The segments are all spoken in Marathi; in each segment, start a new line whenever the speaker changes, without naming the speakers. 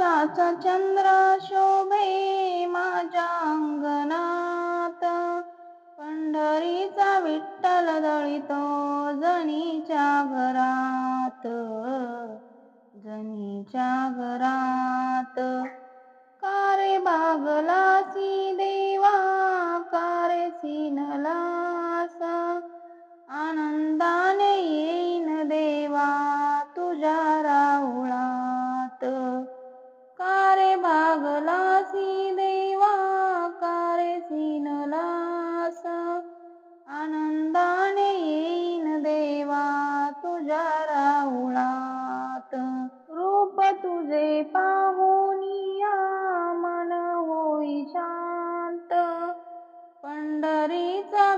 आकाशाचा चंद्र शोभे माझ्या अंगणात. पंढरीचा विठ्ठल दळितो जनीच्या घरात. जनीच्या घरात. कारे बागलासी देवा? कारे सिनला?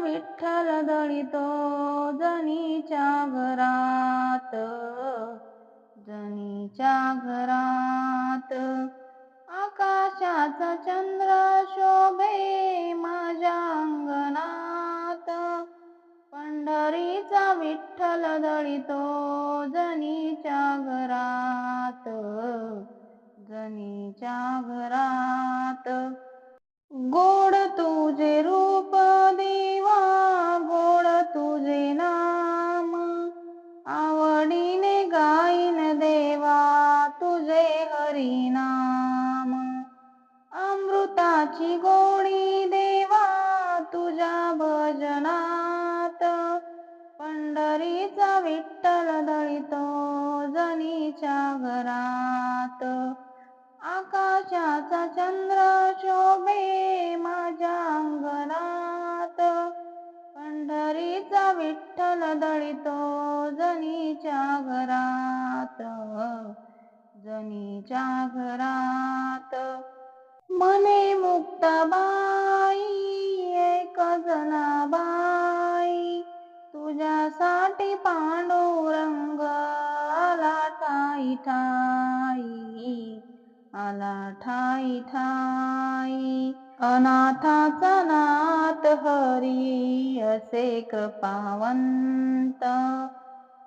विठ्ठल दळितो जनीच्या घरात जनीच्या घरात. आकाशाचा चंद्र शोभे माझ्या अंगणात. पंढरीचा विठ्ठल दळितो जनीच्या घरात जनीच्या घरात. गोड तुझे रूप हरिनाम. अमृताची गोडी देवा तुझ्या भजनात. पंढरीचा विठ्ठल दळितो जनीच्या घरात. आकाशाचा चंद्र शोभे माझ्या अंगणात. पंढरीचा विठ्ठल दळितो जनीच्या घरात. जनीच्या घरात. मने मुक्ताबाई एक जनाबाई तुझ्यासाठी पांडुरंग आला ठाई ठाई आला ठाई ठाई. अनाथाचा नाथ हरी असे कृपावंत.